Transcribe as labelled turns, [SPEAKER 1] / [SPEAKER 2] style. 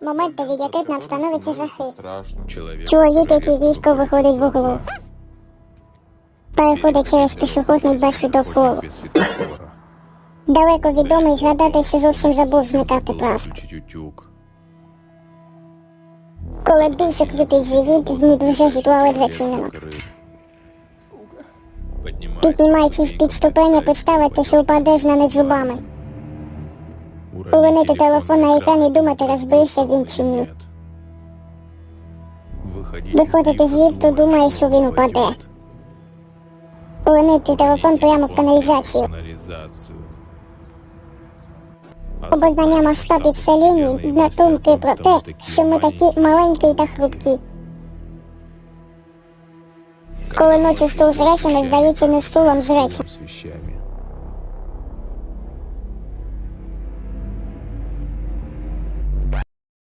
[SPEAKER 1] Момент, від яких нам становиться жахи. Чоловік, який різко виходить в углу. Переходить через світофору.
[SPEAKER 2] Без светофора.
[SPEAKER 1] Далеко відомий згадати, що зовсім забув зникати
[SPEAKER 2] утюг.
[SPEAKER 1] Коли дуже крутить живіт, ніби вже туалет зачинено.
[SPEAKER 2] Закрыт. Поднимается
[SPEAKER 1] Піднімаючись під ступені, представити, що упадеш на них зубами. Повернути телефон на екран і думати, розбився він чи ні. Виходити з ліфту, думає, що він упаде. Повернути телефон прямо в каналізацію. Обознання масштабів вселені на думки про те, що ми такі маленькі та хрупкі. Коли ночі стул з речами здається не стулом з речами.